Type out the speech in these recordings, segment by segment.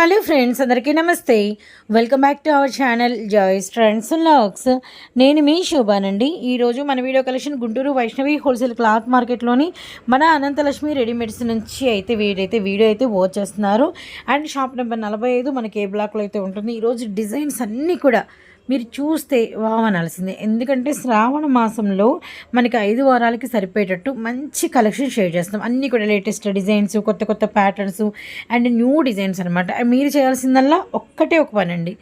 Hello friends అందరికీ నమస్తే. Welcome back to our channel joys trends lux. నేను మీ శోభానండి. ఈరోజు మన video collection Guntur Vaishnavi wholesale cloth మార్కెట్లోని మన అనంతలక్ష్మి రెడీమేడ్స్ నుంచి అయితే వీడైతే వీడియో అయితే వాచ్ చేస్తున్నారు. అండ్ షాప్ నెంబర్ నలభై ఐదు మనకి ఏ బ్లాక్లో అయితే ఉంటుంది. ఈరోజు డిజైన్స్ అన్నీ కూడా మీరు చూస్తే వావనాల్సిందే ఎందుకంటే శ్రావణ మాసంలో మనకి ఐదు వారాలకి సరిపోయేటట్టు మంచి కలెక్షన్ షేర్ చేస్తాం. అన్నీ కూడా లేటెస్ట్ డిజైన్స్ కొత్త కొత్త ప్యాటర్న్స్ అండ్ న్యూ డిజైన్స్ అనమాట మీరు చేయాల్సిందల్లా ఒక్కటే ఒక పని అండి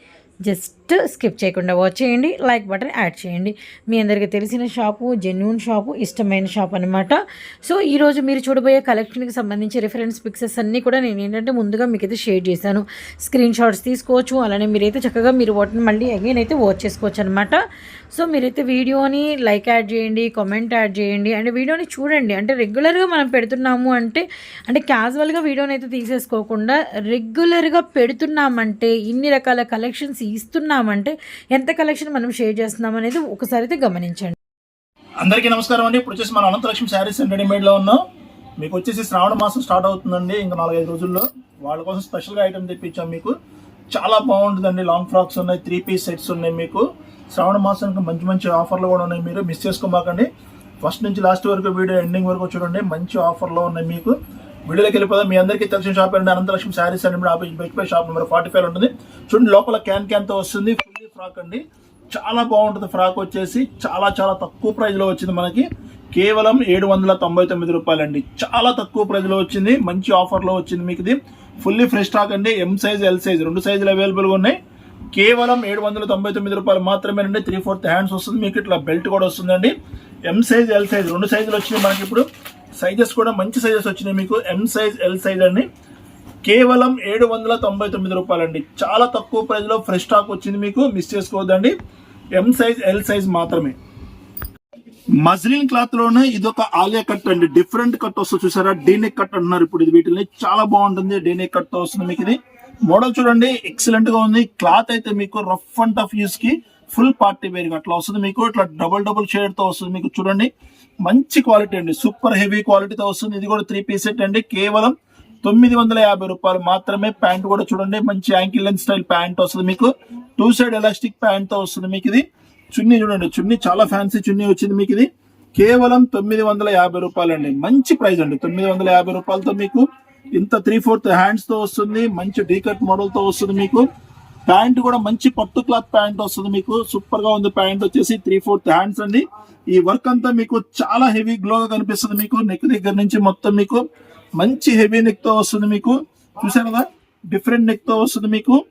జస్ట్ స్కిప్ చేయకుండా వాచ్ చేయండి లైక్ బటన్ యాడ్ చేయండి. మీ అందరికీ తెలిసిన షాపు జెన్యున్ షాపు ఇష్టమైన షాప్ అనమాట సో ఈరోజు మీరు చూడబోయే కలెక్షన్కి సంబంధించి రిఫరెన్స్ పిక్సెస్ అన్నీ కూడా నేను ఏంటంటే ముందుగా మీకు అయితే షేర్ చేశాను. స్క్రీన్ షాట్స్ తీసుకోవచ్చు అలానే మీరైతే చక్కగా మీరు వాటిని మళ్ళీ అగైన్ అయితే వాచ్ చేసుకోవచ్చు అనమాట సో మీరైతే వీడియోని లైక్ యాడ్ చేయండి కామెంట్ యాడ్ చేయండి అండ్ వీడియోని చూడండి. అంటే రెగ్యులర్గా మనం పెడుతున్నాము అంటే అంటే క్యాజువల్గా వీడియోని అయితే తీసేసుకోకుండా రెగ్యులర్గా పెడుతున్నామంటే ఇన్ని రకాల కలెక్షన్స్ ఇస్తున్నామంటే ఎంత కలెక్షన్ మనం షేర్ చేస్తున్నాం అనేది ఒకసారి అయితే గమనించండి. అందరికీ నమస్కారం అండి. ఇప్పుడు వచ్చేసి మన అనంతలక్ష్మి శారీస్ అండ్ రెడీమేడ్లో ఉన్నాం. మీకు వచ్చేసి శ్రావణ మాసం స్టార్ట్ అవుతుందండి ఇంకా నాలుగైదు రోజుల్లో. వాళ్ళ కోసం స్పెషల్గా ఐటమ్ తెప్పించాం మీకు. చాలా బాగుంటుందండి. లాంగ్ ఫ్రాక్స్ ఉన్నాయి త్రీ పీస్ సెట్స్ ఉన్నాయి మీకు. శ్రావణ మాసానికి మంచి మంచి ఆఫర్లు కూడా ఉన్నాయి మీరు. మిస్ చేసుకోమాకండి. ఫస్ట్ నుంచి లాస్ట్ వరకు వీడియో ఎండింగ్ వరకు చూడండి. మంచి ఆఫర్లో ఉన్నాయి మీకు. వీడియోలోకి వెళ్ళిపోదాం మీ అందరికీ తెలిసిన షాప్ ఏంటంటే Ananthalakshmi sarees and best buy shop number forty five ఉంటుంది. చూడండి లోపల క్యాన్ క్యాన్తో వస్తుంది. ఫుల్లీ ఫ్రాక్ అండి. చాలా బాగుంటుంది ఫ్రాక్ వచ్చేసి. చాలా చాలా తక్కువ ప్రైస్లో వచ్చింది మనకి. కేవలం ఏడు వందల తొంభై తొమ్మిది రూపాయలండి. చాలా తక్కువ ప్రైజ్లో వచ్చింది. మంచి ఆఫర్లో వచ్చింది మీకు ఇది ఫుల్లీ ఫ్రెష్ స్టాక్ అండి. ఎం సైజ్ ఎల్ సైజ్ రెండు సైజులు అవైలబుల్గా ఉన్నాయి. కేవలం ఏడు వందల తొంభై తొమ్మిది రూపాయలు మాత్రమేనండి. త్రీ ఫోర్త్ హ్యాండ్స్ వస్తుంది. మీకు ఇట్లా బెల్ట్ కూడా వస్తుందండి. ఎం సైజ్ ఎల్ సైజ్ రెండు సైజులు వచ్చినాయి మనకి ఇప్పుడు. సైజెస్ కూడా మంచి సైజెస్ వచ్చినాయి మీకు. ఎం సైజ్ ఎల్ సైజ్ అండి. కేవలం ఏడు వందల తొంభై తొమ్మిది రూపాయలండి. చాలా తక్కువ ప్రైజ్లో ఫ్రెష్ స్టాక్ వచ్చింది మీకు. మిస్ చేసుకోవద్దండి. ఎం సైజ్ ఎల్ సైజ్ మాత్రమే. మజ్లిన్ క్లాత్లోనే ఇది ఒక ఆలియా కట్ అండి. డిఫరెంట్ కట్ వస్తుంది చూసారా? డీనెక్ కట్ అంటున్నారు ఇప్పుడు ఇది వీటిని. చాలా బాగుంటుంది. డీనెక్ కట్తో వస్తుంది మీకు ఇది. మోడల్ చూడండి. ఎక్సలెంట్గా ఉంది. క్లాత్ అయితే మీకు రఫ్ అండ్ టఫ్ యూస్కి ఫుల్ పార్టీ వేర్ అట్లా వస్తుంది మీకు ఇట్లా డబుల్ డబుల్ షేడ్తో వస్తుంది మీకు చూడండి. మంచి క్వాలిటీ అండి సూపర్ హెవీ క్వాలిటీతో వస్తుంది. ఇది కూడా త్రీ పీస్ సెట్ అండి. కేవలం తొమ్మిది వందల యాభై రూపాయలు మాత్రమే ప్యాంట్ కూడా చూడండి. మంచి యాంకిల్ లెంత్ స్టైల్ ప్యాంట్ వస్తుంది మీకు. టూ సైడ్ ఎలాస్టిక్ ప్యాంట్తో వస్తుంది మీకు ఇది. చున్నీ చూడండి చున్నీ చాలా ఫ్యాన్సీ చున్నీ వచ్చింది మీకు ఇది. కేవలం తొమ్మిది వందల యాభై రూపాయలు అండి. మంచి ప్రైస్ అండి. తొమ్మిది వందల యాభై రూపాయలతో మీకు ఇంత త్రీ ఫోర్త్ హ్యాండ్స్తో వస్తుంది. మంచి డీకట్ మోడల్తో వస్తుంది మీకు. ప్యాంట్ కూడా మంచి పట్టు క్లాత్ ప్యాంట్ వస్తుంది మీకు. సూపర్గా ఉంది ప్యాంట్ వచ్చేసి త్రీ ఫోర్త్ హ్యాండ్స్ అండి. ఈ వర్క్ అంతా మీకు చాలా హెవీ గ్లోగా కనిపిస్తుంది మీకు. నెక్ దగ్గర నుంచి మొత్తం మీకు మంచి హెవీ నెక్తో వస్తుంది మీకు. చూసారు కదా? డిఫరెంట్ నెక్తో వస్తుంది మీకు.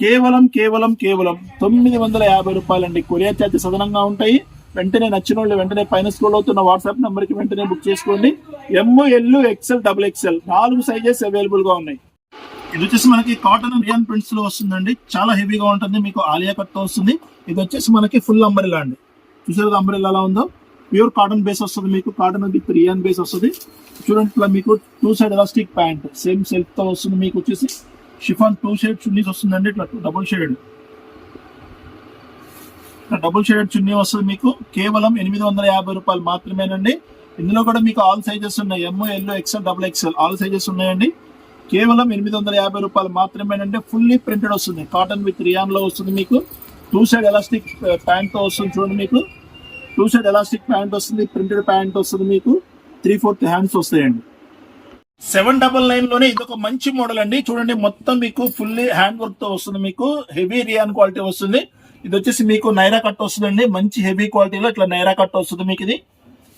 కేవలం కేవలం కేవలం తొమ్మిది వందల యాభై రూపాయలండి. కొరియర్ ఛార్జెస్ అదనంగా ఉంటాయి. వెంటనే నచ్చిన వాళ్ళు వెంటనే పైన స్కూల్ అవుతున్న వాట్సాప్ నెంబర్కి వెంటనే బుక్ చేసుకోండి. M L XL double XL నాలుగు సైజెస్ అవైలబుల్గా ఉన్నాయి. ఇది వచ్చేసి మనకి కాటన్ రియాన్ ప్రింట్స్లో వస్తుందండి చాలా హెవీగా ఉంటుంది మీకు ఆలియా కట్ వస్తుంది ఇది వచ్చేసి మనకి ఫుల్ అంబరిలా అండి చూసారు అంబరిలా ఎలా ఉందో ప్యూర్ కాటన్ బేస్ వస్తుంది మీకు కాటన్ విత్ రియాన్ బేస్ వస్తుంది చూడండి ఇట్లా మీకు two side elastic pant same సెల్ఫ్తో వస్తుంది మీకు వచ్చేసి షిఫాన్ టూ షేడ్ చున్నీస్ వస్తుందండి ఇట్లా double shade double shaded chunni వస్తుంది మీకు కేవలం ఎనిమిది వందల యాభై రూపాయలు మాత్రమేనండి ఇందులో కూడా మీకు ఆల్ సైజెస్ ఉన్నాయి MO L XL double XL all sizes ఉన్నాయండి కేవలం ఎనిమిది వందల యాభై రూపాయలు మాత్రమేనండి ఫుల్లీ ప్రింటెడ్ వస్తుంది. కాటన్ విత్ రియాన్లో వస్తుంది మీకు. టూ సైడ్ ఎలాస్టిక్ ప్యాంట్తో వస్తుంది చూడండి మీకు. టూ సైడ్ ఎలాస్టిక్ ప్యాంట్ వస్తుంది ప్రింటెడ్ ప్యాంట్ వస్తుంది మీకు. త్రీ ఫోర్త్ హ్యాండ్స్ వస్తాయండి. సెవెన్ డబల్ నైన్లోనే ఇది ఒక మంచి మోడల్ అండి. చూడండి మొత్తం మీకు ఫుల్లీ హ్యాండ్ వర్క్తో వస్తుంది మీకు. హెవీ రియాన్ క్వాలిటీ వస్తుంది. ఇది వచ్చేసి మీకు నైరా కట్ వస్తుందండి. మంచి హెవీ క్వాలిటీలో ఇట్లా నైరా కట్ వస్తుంది మీకు ఇది.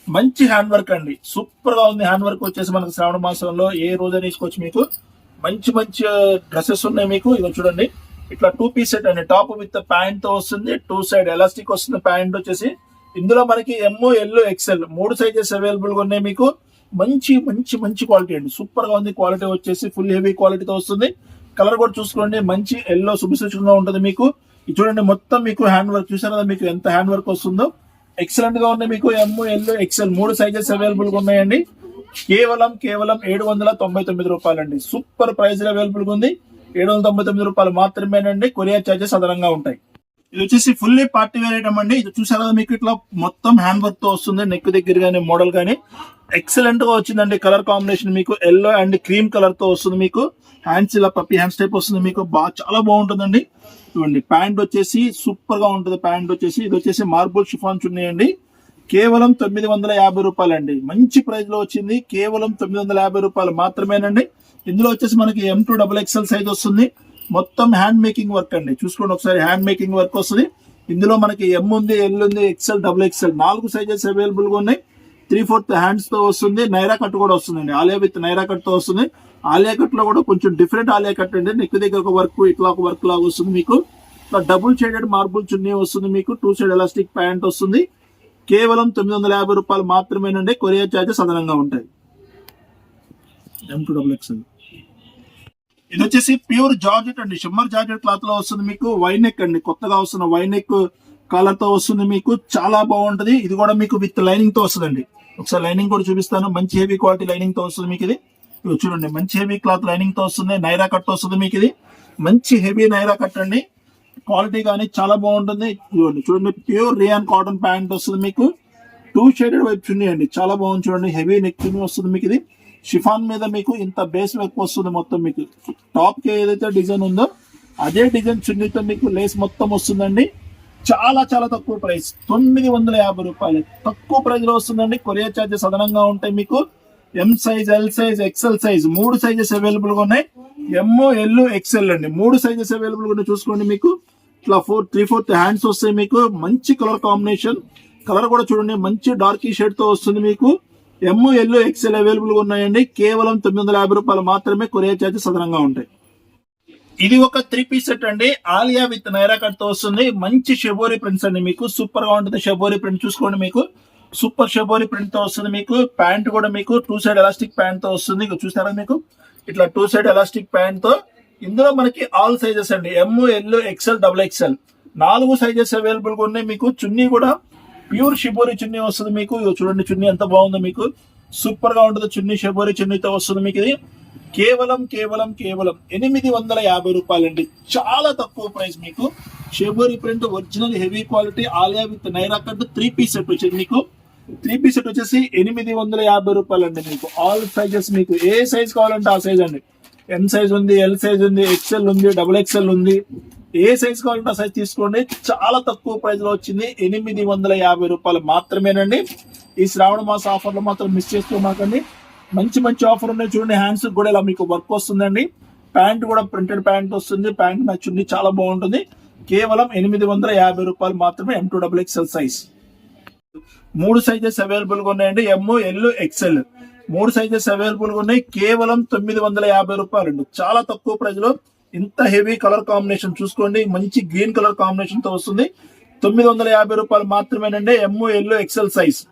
మంచి హ్యాండ్ వర్క్ అండి. సూపర్గా ఉంది హ్యాండ్ వర్క్ వచ్చేసి మనకు శ్రావణ మాసంలో ఏ రోజు తీసుకోవచ్చు మీకు. మంచి మంచి డ్రెస్సెస్ ఉన్నాయి మీకు. ఇదో చూడండి. ఇట్లా టూ పీస్ సెట్ అండి. టాప్ విత్ ప్యాంట్తో వస్తుంది టూ సైడ్ ఎలాస్టిక్ వస్తుంది ప్యాంట్ వచ్చేసి. ఇందులో మనకి ఎమ్ ఎల్లో ఎక్సెల్ మూడు సైజెస్ అవైలబుల్గా ఉన్నాయి మీకు. మంచి మంచి మంచి క్వాలిటీ అండి. సూపర్గా ఉంది. క్వాలిటీ వచ్చేసి ఫుల్ హెవీ క్వాలిటీతో వస్తుంది. కలర్ కూడా చూసుకోండి. మంచి ఎల్లో శుభసూచకంగా ఉంటుంది మీకు. ఇది చూడండి మొత్తం మీకు హ్యాండ్ వర్క్ చూసారు కదా మీకు ఎంత హ్యాండ్ వర్క్ వస్తుందో. ఎక్సలెంట్గా ఉన్నాయి మీకు ఎమ్ ఎల్ ఎక్సెల్ మూడు సైజెస్ అవైలబుల్గా ఉన్నాయండి. కేవలం కేవలం ఏడు వందల తొంభై తొమ్మిది రూపాయలండి. సూపర్ ప్రైస్ అవైలబుల్గా ఉంది. ఏడు వందల తొంభై తొమ్మిది రూపాయలు మాత్రమేనండి. కొరియర్ చార్జెస్ అదనంగా ఉంటాయి. ఇది వచ్చేసి ఫుల్లీ పార్టీ వేర్ ఐటమ్ అండి. ఇది చూసారా మీకు ఇట్లా మొత్తం హ్యాండ్ వర్క్తో వస్తుంది నెక్ దగ్గర కానీ మోడల్ కానీ ఎక్సలెంట్గా వచ్చిందండి కలర్ కాంబినేషన్ మీకు. ఎల్లో అండ్ క్రీమ్ కలర్తో వస్తుంది మీకు. హ్యాండ్స్ ఇలా పప్పి హ్యాండ్స్ టైప్ వస్తుంది మీకు. బాగా చాలా బాగుంటుందండి. చూడండి ప్యాంట్ వచ్చేసి సూపర్గా ఉంటుంది ప్యాంట్ వచ్చేసి. ఇది వచ్చేసి మార్బుల్ షిఫాన్ చున్నీ అండి కేవలం తొమ్మిది వందల యాభై రూపాయలు అండి మంచి ప్రైస్లో వచ్చింది. కేవలం తొమ్మిది వందల యాభై రూపాయలు మాత్రమేనండి. ఇందులో వచ్చేసి మనకి M to double XL size వస్తుంది. మొత్తం హ్యాండ్ మేకింగ్ వర్క్ అండి. చూసుకోండి ఒకసారి హ్యాండ్ మేకింగ్ వర్క్ వస్తుంది. ఇందులో మనకి ఎం ఉంది ఎల్ ఉంది ఎక్స్ఎల్ డబుల్ ఎక్స్ఎల్ నాలుగు సైజెస్ అవైలబుల్గా ఉన్నాయి. త్రీ ఫోర్త్ హ్యాండ్స్తో వస్తుంది. నైరా కట్ కూడా వస్తుందండి. ఆలియా విత్ నైరా కట్తో వస్తుంది. ఆలియా కట్లో కూడా కొంచెం డిఫరెంట్ ఆలియా కట్ అండి. నెక్ దగ్గర ఒక వర్క్ ఇట్లా ఒక వర్క్ లాగా వస్తుంది మీకు. డబుల్ షేడెడ్ మార్బుల్ చున్నీ వస్తుంది మీకు. టూ సైడ్ ఎలాస్టిక్ ప్యాంట్ వస్తుంది. కేవలం తొమ్మిది వందల యాభై రూపాయలు మాత్రమేనండి. కొరియర్ ఛార్జెస్ అదనంగా ఉంటాయి. ఎం టూ డబుల్ ఎక్స్ఎల్ ఇది వచ్చేసి ప్యూర్ జార్జెట్ అండి. షిమ్మర్ జార్జెట్ క్లాత్లో వస్తుంది మీకు. వైనెక్ అండి. కొత్తగా వస్తున్న వైనెక్ కలర్తో వస్తుంది మీకు. చాలా బాగుంటది. ఇది కూడా మీకు విత్ లైనింగ్తో వస్తుందండి. ఒకసారి లైనింగ్ కూడా చూపిస్తాను. మంచి హెవీ క్వాలిటీ లైనింగ్తో వస్తుంది మీకు ఇది. చూడండి. మంచి హెవీ క్లాత్ లైనింగ్తో వస్తుంది. నైరా కట్ వస్తుంది మీకు ఇది. మంచి హెవీ నైరా కట్ అండి. క్వాలిటీ కానీ చాలా బాగుంటుంది. చూడండి చూడండి. ప్యూర్ రియాన్ కాటన్ ప్యాంట్ వస్తుంది మీకు. టూ షేడెడ్ వైపు చున్నీ అండి చాలా బాగుంది చూడండి. హెవీ నెక్ చున్నీ వస్తుంది మీకు ఇది. షిఫాన్ మీద మీకు ఇంత బేస్ వర్క్ వస్తుంది మొత్తం మీకు. టాప్కి ఏదైతే డిజైన్ ఉందో అదే డిజైన్ చున్నీతో మీకు లేస్ మొత్తం వస్తుందండి. చాలా చాలా తక్కువ ప్రైస్. తొమ్మిది వందల యాభై రూపాయలు. తక్కువ ప్రైస్లో వస్తుందండి. కొరియర్ చార్జెస్ అదనంగా ఉంటాయి మీకు. M size L size XL size మూడు సైజెస్ అవైలబుల్గా ఉన్నాయి. ఎమ్ ఎల్ ఎక్సెల్ అండి. మూడు సైజెస్ అవైలబుల్గా ఉన్నాయి చూసుకోండి మీకు. ఇట్లా ఫోర్ త్రీ ఫోర్త్ హ్యాండ్స్ వస్తాయి మీకు. మంచి కలర్ కాంబినేషన్ కలర్ కూడా చూడండి. మంచి డార్క్ షేడ్తో వస్తుంది మీకు. ఎమ్ ఎల్ ఎక్సెల్ అవైలబుల్గా ఉన్నాయండి. కేవలం తొమ్మిది వందల యాభై రూపాయలు మాత్రమే కొరియర్ చార్జెస్ అదనంగా ఉంటాయి. ఇది ఒక త్రీ పీస్ సెట్ అండి. ఆలియా విత్ నైరా కట్తో వస్తుంది. మంచి షబోరీ ప్రింట్స్ అండి మీకు. సూపర్గా ఉంటుంది షబోరీ ప్రింట్ చూసుకోండి మీకు. సూపర్ షబోరీ ప్రింట్తో వస్తుంది మీకు. ప్యాంట్ కూడా మీకు. టూ సైడ్ ఎలాస్టిక్ ప్యాంట్తో వస్తుంది. చూసారా మీకు? ఇట్లా టూ సైడ్ ఎలాస్టిక్ ప్యాంట్తో. ఇందులో మనకి ఆల్ సైజెస్ అండి. M L XL double XL నాలుగు సైజెస్ అవైలబుల్గా ఉన్నాయి మీకు. చున్నీ కూడా ప్యూర్ షిబోరి చున్నీ వస్తుంది మీకు. చూడండి చున్నీ ఎంత బాగుందో మీకు. సూపర్గా ఉంటుంది చున్నీ షిబోరి చున్నీతో వస్తుంది మీకు ఇది. కేవలం కేవలం కేవలం ఎనిమిది వందల యాభై రూపాయలండి. చాలా తక్కువ ప్రైస్ మీకు. Shibori print original heavy quality Alia with Naira cut three piece set వచ్చింది మీకు. త్రీ పీస్ సెట్ వచ్చేసి ఎనిమిది వందల యాభై రూపాయలు అండి మీకు. ఆల్ సైజెస్ మీకు. ఏ సైజ్ కావాలంటే ఆ సైజ్ అండి. ఎం సైజ్ ఉంది ఎల్ సైజ్ ఉంది ఎక్స్ఎల్ ఉంది డబుల్ ఎక్స్ఎల్ ఉంది. ఏ సైజ్ కావాలంటే ఆ సైజ్ తీసుకోండి. చాలా తక్కువ ప్రైస్లో వచ్చింది. ఎనిమిది వందల యాభై రూపాయలు మాత్రమేనండి. ఈ శ్రావణ మాస ఆఫర్లు మాత్రం మిస్ చేసుకోమాకండి మంచి మంచి ఆఫర్ ఉన్నాయి చూడండి. హ్యాండ్స్ కూడా ఇలా మీకు వర్క్ వస్తుందండి. ప్యాంట్ కూడా ప్రింటెడ్ ప్యాంట్ వస్తుంది. ప్యాంట్ మ్యాచ్ ఉంది. చాలా బాగుంటుంది. కేవలం ఎనిమిది వందల యాభై రూపాయలు మాత్రమే M to double XL size మూడు సైజెస్ అవైలబుల్గా ఉన్నాయండి. ఎమ్ ఎల్ ఎక్స్ఎల్ మూడు సైజెస్ అవైలబుల్గా ఉన్నాయి. కేవలం తొమ్మిది వందల యాభై రూపాయలు అండి. చాలా తక్కువ ప్రైస్లో ఇంత హెవీ కలర్ కాంబినేషన్ చూసుకోండి. మంచి గ్రీన్ కలర్ కాంబినేషన్తో వస్తుంది. తొమ్మిది వందల యాభై రూపాయలు మాత్రమేనండి. ఎమ్ ఎల్లో ఎక్సెల్ సైజ్